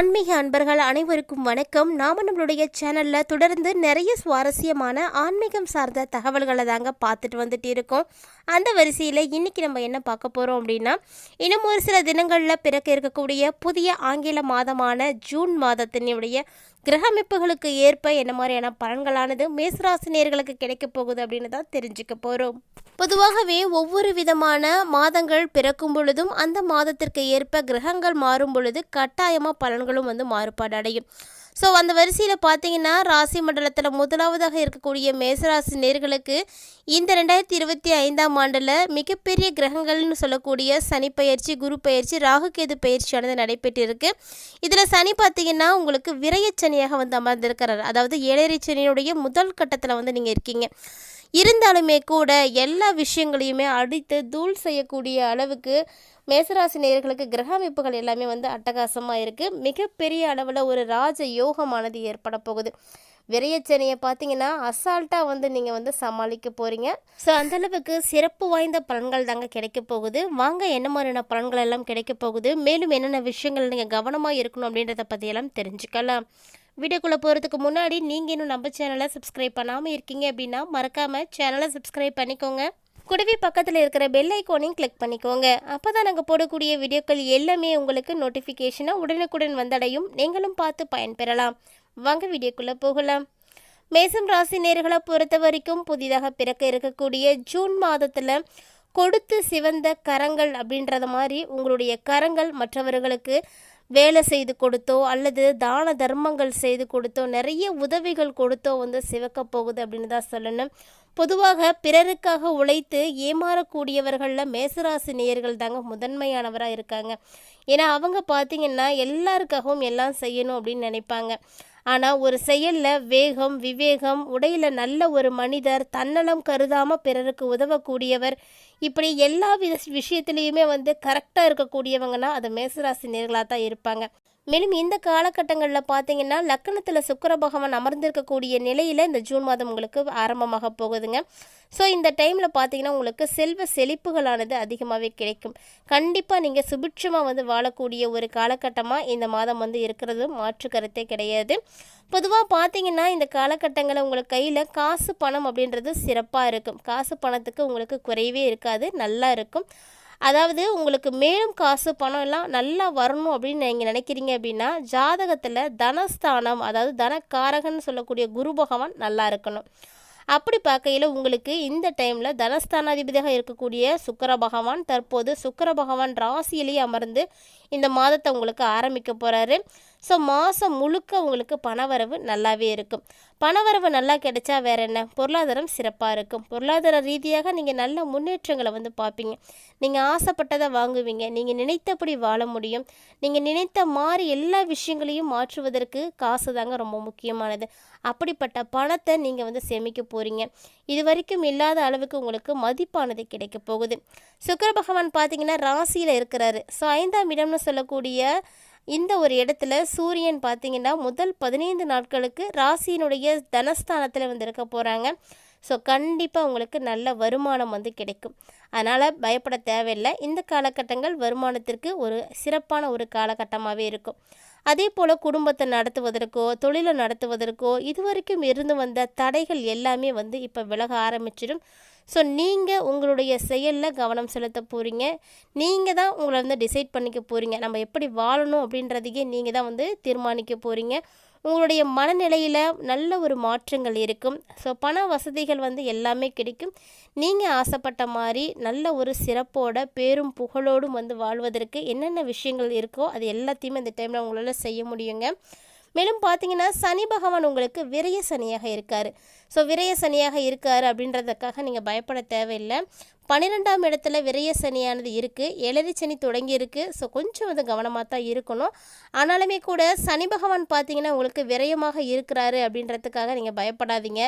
ஆன்மீக அன்பர்கள் அனைவருக்கும் வணக்கம். நாம நம்மளுடைய சேனல்ல தொடர்ந்து நிறைய சுவாரஸ்யமான ஆன்மீகம் சார்ந்த தகவல்களை தாங்க பார்த்துட்டு வந்துட்டு இருக்கோம். அந்த வரிசையில் இன்னைக்கு நம்ம என்ன பார்க்க போகிறோம் அப்படின்னா இன்னும் ஒரு சில தினங்களில் பிறக்க இருக்கக்கூடிய புதிய ஆங்கில மாதமான ஜூன் மாதத்தினுடைய கிரக அமைப்புகளுக்கு ஏற்ப என்ன மாதிரியான பலன்களானது மேசராசினியர்களுக்கு கிடைக்க போகுது அப்படின்னு தான் தெரிஞ்சுக்க போகிறோம் பொதுவாகவே ஒவ்வொரு விதமான மாதங்கள் பிறக்கும் பொழுதும் அந்த மாதத்திற்கு ஏற்ப கிரகங்கள் மாறும் பொழுது கட்டாயமாக பலன்களும் வந்து மாறுபாடு அடையும். ஸோ அந்த வரிசையில் பார்த்தீங்கன்னா ராசி மண்டலத்தில் முதலாவதாக இருக்கக்கூடிய மேசராசி நேர்களுக்கு இந்த ரெண்டாயிரத்தி இருபத்தி ஐந்தாம் ஆண்டில் மிகப்பெரிய கிரகங்கள்னு சொல்லக்கூடிய சனி பயிற்சி குரு பயிற்சி ராகுகேது பயிற்சியானது நடைபெற்றிருக்கு. இதில் சனி பார்த்தீங்கன்னா உங்களுக்கு விரயச்சனியாக வந்து அமர்ந்திருக்கிறார். அதாவது ஏழரை சனியினுடைய முதல் கட்டத்தில் வந்து நீங்கள் இருக்கீங்க. இருந்தாலுமே கூட எல்லா விஷயங்களையுமே அடித்து தூள் செய்யக்கூடிய அளவுக்கு மேசராசி நேர்களுக்கு கிரக அமைப்புகள் எல்லாமே வந்து அட்டகாசமாக இருக்குது மிகப்பெரிய அளவில் ஒரு ராஜ யோகமானது ஏற்பட போகுது. விரையச்சனையை பார்த்தீங்கன்னா அசால்ட்டாக வந்து நீங்கள் வந்து சமாளிக்க போகிறீங்க ஸோ அந்தளவுக்கு சிறப்பு வாய்ந்த பலன்கள் தாங்க கிடைக்க போகுது. வாங்க என்ன மாதிரியான பலன்கள் எல்லாம் கிடைக்க போகுது? மேலும் என்னென்ன விஷயங்கள் நீங்கள் கவனமாக இருக்கணும் அப்படின்றத பற்றியெல்லாம் தெரிஞ்சுக்கலாம். வீடியோக்குள்ளே போகிறதுக்கு முன்னாடி நீங்கள் இன்னும் நம்ம சேனலை சப்ஸ்கிரைப் பண்ணாமல் இருக்கீங்க அப்படின்னா மறக்காமல் சேனலை சப்ஸ்கிரைப் பண்ணிக்கோங்க. கூடவே பக்கத்தில் இருக்கிற பெல் ஐக்கோனையும் கிளிக் பண்ணிக்கோங்க. அப்போ தான் நாங்கள் போடக்கூடிய வீடியோக்கள் எல்லாமே உங்களுக்கு நோட்டிஃபிகேஷனாக உடனுக்குடன் வந்தடையும். நீங்களும் பார்த்து பயன்பெறலாம். வாங்க வீடியோக்குள்ளே போகலாம். மேசம் ராசி நேர்களை பொறுத்த வரைக்கும் புதிதாக பிறக்க இருக்கக்கூடிய ஜூன் மாதத்தில் கொடுத்து சிவந்த கரங்கள் அப்படின்றத மாதிரி உங்களுடைய கரங்கள் மற்றவர்களுக்கு வேலை செய்து கொடுத்தோ அல்லது தான தர்மங்கள் செய்து கொடுத்தோ நிறைய உதவிகள் கொடுத்தோ வந்து சிவக்க போகுது அப்படின்னு தான் சொல்லணும். பொதுவாக பிறருக்காக உழைத்து ஏமாறக்கூடியவர்களில் மேசராசி நேயர்கள் தாங்க முதன்மையானவராக இருக்காங்க. ஏன்னா அவங்க பார்த்திங்கன்னா எல்லாருக்காகவும் எல்லாம் செய்யணும் அப்படின்னு நினைப்பாங்க. ஆனால் ஒரு செயலில் வேகம் விவேகம் உடையில் நல்ல ஒரு மனிதர் தன்னலம் கருதாமல் பிறருக்கு உதவக்கூடியவர் இப்படி எல்லா வித விஷயத்துலேயுமே வந்து கரெக்டாக இருக்கக்கூடியவங்கன்னா அது மேசராசி நேர்களாக தான் இருப்பாங்க. மேலும் இந்த காலகட்டங்களில் பார்த்தீங்கன்னா லக்கணத்தில் சுக்கர பகவான் அமர்ந்திருக்கக்கூடிய நிலையில் இந்த ஜூன் மாதம் உங்களுக்கு ஆரம்பமாக போகுதுங்க. ஸோ இந்த டைமில் பார்த்தீங்கன்னா உங்களுக்கு செல்வ செழிப்புகளானது அதிகமாகவே கிடைக்கும். கண்டிப்பாக நீங்கள் சுபிட்சமாக வந்து வாழக்கூடிய ஒரு காலகட்டமாக இந்த மாதம் வந்து இருக்கிறது மாற்று கருத்தே கிடையாது. பொதுவாக பார்த்தீங்கன்னா இந்த காலகட்டங்களில் உங்களுக்கு கையில் காசு பணம் அப்படின்றது சிறப்பாக இருக்கும். காசு பணத்துக்கு உங்களுக்கு குறைவே இருக்காது நல்லா இருக்கும். அதாவது உங்களுக்கு மேலும் காசு பணம் எல்லாம் நல்லா வரணும் அப்படின்னு நீங்கள் நினைக்கிறீங்க அப்படின்னா ஜாதகத்தில் தனஸ்தானம் அதாவது தனக்காரகன்னு சொல்லக்கூடிய குரு பகவான் நல்லா இருக்கணும். அப்படி பார்க்கையில் உங்களுக்கு இந்த டைமில் தனஸ்தானாதிபதியாக இருக்கக்கூடிய சுக்கர பகவான் தற்போது சுக்கர பகவான் ராசியிலேயே அமர்ந்து இந்த மாதத்தை உங்களுக்கு ஆரம்பிக்க போகிறாரு ஸோ மாதம் முழுக்க உங்களுக்கு பணவரவு நல்லாவே இருக்கும். பணவரவு நல்லா கிடைச்சா வேற என்ன? பொருளாதாரம் சிறப்பாக இருக்கும். பொருளாதார ரீதியாக நீங்கள் நல்ல முன்னேற்றங்களை வந்து பார்ப்பீங்க. நீங்கள் ஆசைப்பட்டதை வாங்குவீங்க. நீங்கள் நினைத்தபடி வாழ முடியும். நீங்கள் நினைத்த மாதிரி எல்லா விஷயங்களையும் மாற்றுவதற்கு காசு தாங்க ரொம்ப முக்கியமானது. அப்படிப்பட்ட பணத்தை நீங்கள் வந்து சேமிக்க போகிறீங்க இது வரைக்கும் இல்லாத அளவுக்கு உங்களுக்கு மதிப்பானது கிடைக்க போகுது. சுக்கர பகவான் பார்த்தீங்கன்னா ராசியில் இருக்கிறாரு. ஸோ ஐந்தாம் இடம்னு சொல்லக்கூடிய இந்த ஒரு இடத்துல சூரியன் பார்த்திங்கன்னா முதல் பதினைந்து நாட்களுக்கு ராசியினுடைய தனஸ்தானத்தில் வந்து இருக்க போகிறாங்க ஸோ கண்டிப்பாக உங்களுக்கு நல்ல வருமானம் வந்து கிடைக்கும். அதனால் பயப்பட தேவையில்லை. இந்த காலகட்டங்கள் வருமானத்திற்கு ஒரு சிறப்பான ஒரு காலகட்டமாகவே இருக்கும். அதே போல் குடும்பத்தை நடத்துவதற்கோ தொழிலை நடத்துவதற்கோ இதுவரைக்கும் இருந்து வந்த தடைகள் எல்லாமே வந்து இப்போ விலக ஆரம்பிச்சிடும். ஸோ நீங்கள் உங்களுடைய செயலில் கவனம் செலுத்த போகிறீங்க நீங்கள் தான் உங்களை வந்து டிசைட் பண்ணிக்க போகிறீங்க நம்ம எப்படி வாழணும் அப்படின்றதையே நீங்கள் தான் வந்து தீர்மானிக்க போகிறீங்க உங்களுடைய மனநிலையில் நல்ல ஒரு மாற்றங்கள் இருக்கும். ஸோ பண வசதிகள் வந்து எல்லாமே கிடைக்கும். நீங்கள் ஆசைப்பட்ட மாதிரி நல்ல ஒரு சிறப்போட பேரும் புகழோடும் வந்து வாழ்வதற்கு என்னென்ன விஷயங்கள் இருக்கோ அது எல்லாத்தையுமே இந்த டைமில் உங்களால் செய்ய முடியுங்க. மேலும் பார்த்தீங்கன்னா சனி பகவான் உங்களுக்கு விரய சனியாக இருக்கார். ஸோ விரய சனியாக இருக்கார் அப்படின்றதுக்காக நீங்கள் பயப்பட தேவையில்லை. பன்னிரெண்டாம் இடத்துல விரய சனியானது இருக்குது எழுதி சனி தொடங்கி இருக்குது ஸோ கொஞ்சம் வந்து கவனமாக தான் இருக்கணும். ஆனாலுமே கூட சனி பகவான் பார்த்தீங்கன்னா உங்களுக்கு விரயமாக இருக்கிறாரு அப்படின்றதுக்காக நீங்கள் பயப்படாதீங்க.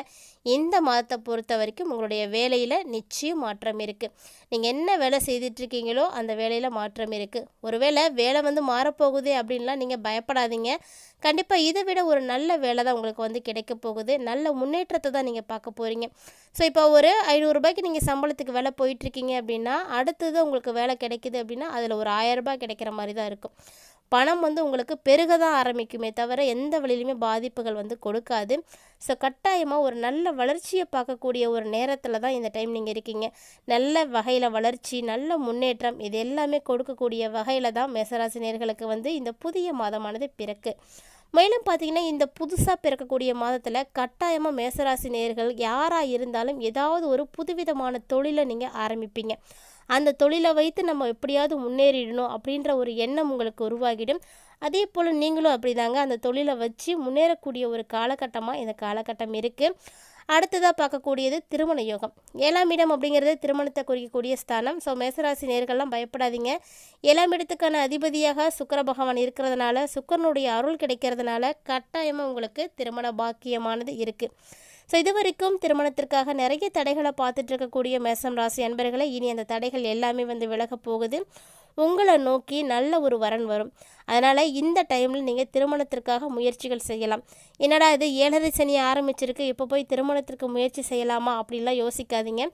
இந்த மாதத்தை பொறுத்த வரைக்கும் உங்களுடைய வேலையில் நிச்சயம் மாற்றம் இருக்குது நீங்கள் என்ன வேலை செய்துட்ருக்கீங்களோ அந்த வேலையில் மாற்றம் இருக்குது ஒருவேளை வேலை வந்து மாறப்போகுது அப்படின்லாம் நீங்கள் பயப்படாதீங்க. கண்டிப்பாக இதை விட ஒரு நல்ல வேலை தான் உங்களுக்கு வந்து கிடைக்க போகுது. நல்ல முன்னேற்றத்தை தான் நீங்கள் பார்க்க போகிறீங்க ஸோ இப்போ ஒரு ஐநூறுரூபாய்க்கு நீங்கள் சம்பளத்துக்கு வேலை போய் போயிட்டுருக்கீங்க அப்படின்னா அடுத்தது உங்களுக்கு வேலை கிடைக்குது அப்படின்னா அதில் ஒரு ஆயரரூபா கிடைக்கிற மாதிரி தான் இருக்கும். பணம் வந்து உங்களுக்கு பெருக தான் ஆரம்பிக்குமே தவிர எந்த வழியிலுமே பாதிப்புகள் வந்து கொடுக்காது. ஸோ கட்டாயமாக ஒரு நல்ல வளர்ச்சியை பார்க்கக்கூடிய ஒரு நேரத்தில் தான் இந்த டைம் நீங்கள் இருக்கீங்க. நல்ல வகையில் வளர்ச்சி நல்ல முன்னேற்றம் இது எல்லாமே கொடுக்கக்கூடிய வகையில் தான் மேசராசினியர்களுக்கு வந்து இந்த புதிய மாதமானது பிறக்கு. மேலும் பார்த்தீங்கன்னா இந்த புதுசாக பிறக்கக்கூடிய மாதத்தில் கட்டாயமாக மேசராசி நேர்கள் யாராக இருந்தாலும் ஏதாவது ஒரு புதுவிதமான தொழிலை நீங்கள் ஆரம்பிப்பீங்க. அந்த தொழிலை வைத்து நம்ம எப்படியாவது முன்னேறிடணும் அப்படின்ற ஒரு எண்ணம் உங்களுக்கு உருவாகிடும். அதே போல் நீங்களும் அப்படிதாங்க. அந்த தொழிலை வச்சு முன்னேறக்கூடிய ஒரு காலகட்டமாக இந்த காலகட்டம் இருக்குது அடுத்ததாக பார்க்கக்கூடியது திருமண யோகம். ஏழாம் இடம் அப்படிங்கிறது திருமணத்தை குறிக்கக்கூடிய ஸ்தானம். ஸோ மேசராசி நேர்கள்லாம் பயப்படாதீங்க. ஏழாம் இடத்துக்கான அதிபதியாக சுக்கர பகவான் இருக்கிறதுனால சுக்கரனுடைய அருள் கிடைக்கிறதுனால கட்டாயமாக உங்களுக்கு திருமண பாக்கியமானது இருக்குது ஸோ இது வரைக்கும் திருமணத்திற்காக நிறைய தடைகளை பார்த்துட்டு இருக்கக்கூடிய மேசம் ராசி அன்பர்களை இனி அந்த தடைகள் எல்லாமே வந்து விலக போகுது. உங்களை நோக்கி நல்ல ஒரு வரன் வரும். அதனால் இந்த டைமில் நீங்கள் திருமணத்திற்காக முயற்சிகள் செய்யலாம். என்னடா இது ஏழரை சனி ஆரம்பிச்சிருக்கு இப்போ போய் திருமணத்திற்கு முயற்சி செய்யலாமா அப்படின்லாம் யோசிக்காதீங்க.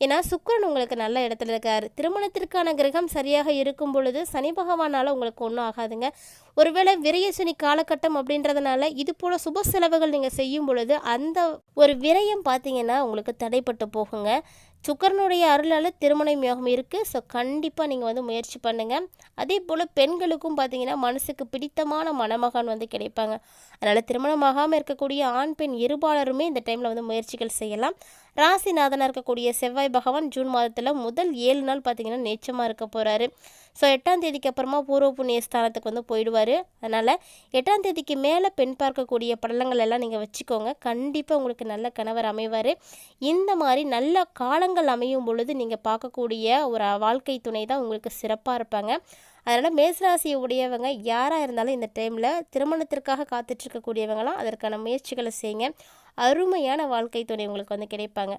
ஏன்னா சுக்கரன் உங்களுக்கு நல்ல இடத்துல இருக்கார். திருமணத்திற்கான கிரகம் சரியாக இருக்கும் பொழுது சனி பகவானால் உங்களுக்கு ஒன்றும் ஆகாதுங்க. ஒருவேளை விரய சனி காலகட்டம் அப்படின்றதுனால இது போல் சுப செலவுகள் நீங்கள் செய்யும் பொழுது அந்த ஒரு விரயம் பார்த்தீங்கன்னா உங்களுக்கு தடைப்பட்டு போகுங்க. சுக்கரனுடைய அருளால் திருமண யோகம் இருக்குது ஸோ கண்டிப்பாக நீங்கள் வந்து முயற்சி பண்ணுங்கள் அதே போல் பெண்களுக்கும் பார்த்தீங்கன்னா மனசுக்கு பிடித்தமான மணமகன் வந்து கிடைப்பாங்க. அதனால் திருமணமாகாமல் இருக்கக்கூடிய ஆண் பெண் இருபாலருமே இந்த டைமில் வந்து முயற்சிகள் செய்யலாம். ராசிநாதனாக இருக்கக்கூடிய செவ்வாய் பகவான் ஜூன் மாதத்தில் முதல் ஏழு நாள் பார்த்தீங்கன்னா நேச்சமாக இருக்க போகிறாரு ஸோ எட்டாம் தேதிக்கு அப்புறமா பூர்வ புண்ணிய ஸ்தானத்துக்கு வந்து போயிடுவார். அதனால் எட்டாம் தேதிக்கு மேலே பெண் பார்க்கக்கூடிய படலங்கள் எல்லாம் நீங்கள் வச்சுக்கோங்க. கண்டிப்பாக உங்களுக்கு நல்ல கணவர் அமைவார். இந்த மாதிரி நல்ல காலங்கள் அமையும் பொழுது நீங்கள் பார்க்கக்கூடிய ஒரு வாழ்க்கை துணை தான் உங்களுக்கு சிறப்பாக இருப்பாங்க. அதனால் மேசராசி உடையவங்க யாராக இருந்தாலும் இந்த டைமில் திருமணத்திற்காக காத்துட்ருக்கக்கூடியவங்களாம் அதற்கான முயற்சிகளை செய்யுங்க. அருமையான வாழ்க்கை துணை உங்களுக்கு வந்து கிடைப்பாங்க.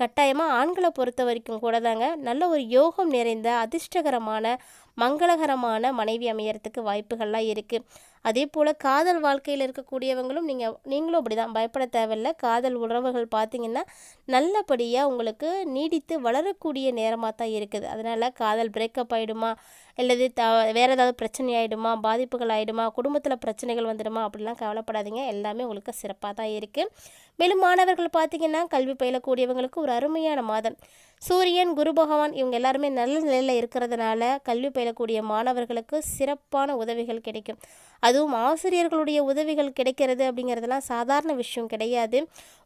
கட்டாயமாக ஆண்களை பொறுத்த வரைக்கும் கூட தாங்க நல்ல ஒரு யோகம் நிறைந்த அதிர்ஷ்டகரமான மங்களகரமான மனைவி அமையறதுக்கு வாய்ப்புகள்லாம் இருக்குது அதே போல் காதல் வாழ்க்கையில் இருக்கக்கூடியவங்களும் நீங்கள் நீங்களும் அப்படி தான் பயப்பட தேவையில்ல. காதல் உறவுகள் பார்த்தீங்கன்னா நல்லபடியாக உங்களுக்கு நீடித்து வளரக்கூடிய நேரமாக தான் இருக்குது. அதனால் காதல் பிரேக்கப் ஆகிடுமா அல்லது த வேறு ஏதாவது பிரச்சனை ஆகிடுமா பாதிப்புகள் ஆகிடுமா குடும்பத்தில் பிரச்சனைகள் வந்துடுமா அப்படிலாம் கவலைப்படாதீங்க. எல்லாமே உங்களுக்கு சிறப்பாக தான் இருக்குது மேலும் மாணவர்கள் பார்த்திங்கன்னா கல்வி பயிலக்கூடியவங்களுக்கு ஒரு அருமையான மாதம். சூரியன் குரு பகவான் இவங்க எல்லாருமே நல்ல நிலையில் இருக்கிறதுனால கல்வி பயிலக்கூடிய மாணவர்களுக்கு சிறப்பான உதவிகள் கிடைக்கும். அதுவும் ஆசிரியர்களுடைய உதவிகள் கிடைக்கிறது அப்படிங்கிறதுலாம் சாதாரண விஷயம் கிடையாது.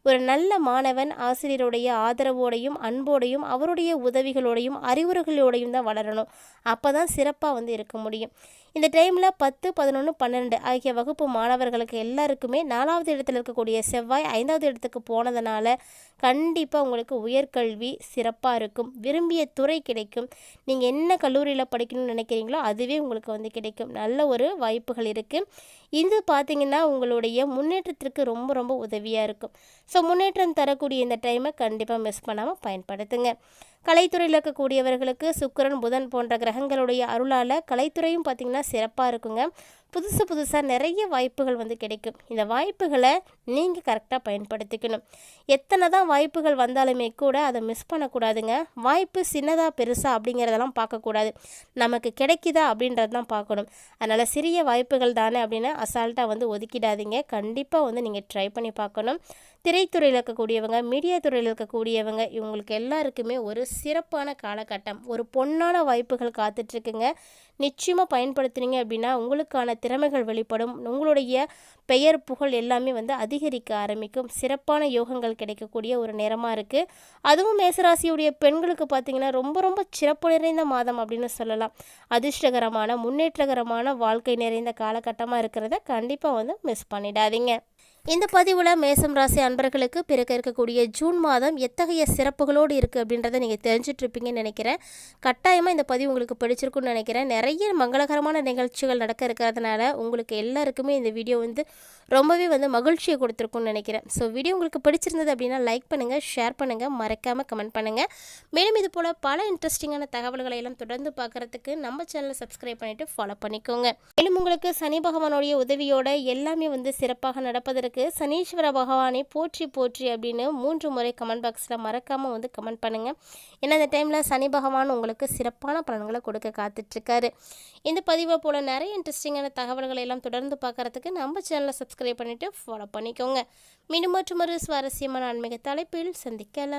ஒரு நல்ல மாணவன் ஆசிரியருடைய ஆதரவோடையும் அன்போடையும் அவருடைய உதவிகளோடையும் அறிவுரைகளோடையும் தான் வளரணும். அப்போ தான் சிறப்பாக வந்து இருக்க முடியும். இந்த டைமில் பத்து பதினொன்று பன்னெண்டு ஆகிய வகுப்பு மாணவர்களுக்கு எல்லாருக்குமே நாலாவது இடத்துல இருக்கக்கூடிய செவ்வாய் ஐந்தாவது இடத்துக்கு போனதுனால கண்டிப்பாக உங்களுக்கு உயர்கல்வி சிறப்பாக இருக்கும். விரும்பிய துறை கிடைக்கும். நீங்கள் என்ன கல்லூரியில் படிக்கணும்னு நினைக்கிறீங்களோ அதுவே உங்களுக்கு வந்து கிடைக்கும். நல்ல ஒரு வாய்ப்புகள் இருக்குது இது பார்த்திங்கன்னா உங்களுடைய முன்னேற்றத்திற்கு ரொம்ப ரொம்ப உதவியாக இருக்கும். ஸோ முன்னேற்றம் தரக்கூடிய இந்த டைமை கண்டிப்பாக மிஸ் பண்ணாமல் பயன்படுத்துங்க. கலைத்துறையில் இருக்கக்கூடியவர்களுக்கு சுக்கரன் புதன் போன்ற கிரகங்களுடைய அருளால் கலைத்துறையும் பார்த்திங்கன்னா சிறப்பாக இருக்குங்க. புதுசு புதுசாக நிறைய வாய்ப்புகள் வந்து கிடைக்கும். இந்த வாய்ப்புகளை நீங்கள் கரெக்டாக பயன்படுத்திக்கணும். எத்தனை தான் வாய்ப்புகள் வந்தாலுமே கூட அதை மிஸ் பண்ணக்கூடாதுங்க. வாய்ப்பு சின்னதாக பெருசாக அப்படிங்கிறதெல்லாம் பார்க்கக்கூடாது. நமக்கு கிடைக்குதா அப்படின்றது தான் பார்க்கணும். அதனால் சிறிய வாய்ப்புகள் தானே அப்படின்னு அசால்ட்டாக வந்து ஒதுக்கிடாதீங்க. கண்டிப்பாக வந்து நீங்கள் ட்ரை பண்ணி பார்க்கணும். திரைத்துறையில் இருக்கக்கூடியவங்க மீடியா துறையில் இருக்கக்கூடியவங்க இவங்களுக்கு எல்லாருக்குமே ஒரு சிறப்பான காலகட்டம். ஒரு பொன்னான வாய்ப்புகள் காத்துட்ருக்குங்க நிச்சயமாக பயன்படுத்துனீங்க அப்படின்னா உங்களுக்கான திறமைகள் வெளிப்படும். உங்களுடைய பெயர் புகழ் எல்லாமே வந்து அதிகரிக்க ஆரம்பிக்கும். சிறப்பான யோகங்கள் கிடைக்கக்கூடிய ஒரு நேரமாக இருக்குது அதுவும் மேசராசியுடைய பெண்களுக்கு பார்த்திங்கன்னா ரொம்ப ரொம்ப சிறப்பு நிறைந்த மாதம் அப்படின்னு சொல்லலாம். அதிர்ஷ்டகரமான முன்னேற்றகரமான வாழ்க்கை நிறைந்த காலகட்டமாக இருக்கிறத கண்டிப்பாக வந்து மிஸ் பண்ணிடாதீங்க. இந்த பதிவில் மேசம் ராசி அன்பர்களுக்கு பிறக்க இருக்கக்கூடிய ஜூன் மாதம் எத்தகைய சிறப்புகளோடு இருக்குது அப்படின்றத நீங்கள் தெரிஞ்சிட்ருப்பீங்கன்னு நினைக்கிறேன். கட்டாயமாக இந்த பதிவு உங்களுக்கு பிடிச்சிருக்குன்னு நினைக்கிறேன். நிறைய மங்களகரமான நிகழ்ச்சிகள் நடக்க இருக்கிறதுனால உங்களுக்கு எல்லாருக்குமே இந்த வீடியோ வந்து ரொம்பவே வந்து மகிழ்ச்சியை கொடுத்துருக்குன்னு நினைக்கிறேன். ஸோ வீடியோ உங்களுக்கு பிடிச்சிருந்தது அப்படின்னா லைக் பண்ணுங்கள் ஷேர் பண்ணுங்கள் மறக்காமல் கமெண்ட் பண்ணுங்கள் மேலும் இது போல் பல இன்ட்ரெஸ்டிங்கான தகவல்களை எல்லாம் தொடர்ந்து பார்க்குறதுக்கு நம்ம சேனலை சப்ஸ்கிரைப் பண்ணிவிட்டு ஃபாலோ பண்ணிக்கோங்க. மேலும் உங்களுக்கு சனி பகவானுடைய உதவியோட எல்லாமே வந்து சிறப்பாக நடப்பதற்கு உங்களுக்கு சனீஸ்வர பகவானை போற்றி போற்றி அப்படின்னு மூன்று முறை கமெண்ட் பாக்ஸில் மறக்காமல் வந்து கமெண்ட் பண்ணுங்கள் ஏன்னா இந்த டைமில் சனி பகவான் உங்களுக்கு சிறப்பான பலன்களை கொடுக்க காத்துட்ருக்காரு. இந்த பதிவை போல் நிறைய இன்ட்ரெஸ்டிங்கான தகவல்களை எல்லாம் தொடர்ந்து பார்க்குறதுக்கு நம்ம சேனலை சப்ஸ்கிரைப் பண்ணிவிட்டு ஃபாலோ பண்ணிக்கோங்க. மீண்டும் மற்றும் ஒரு சுவாரஸ்யமான ஆன்மீக தலைப்பில் சந்திக்கலாம்.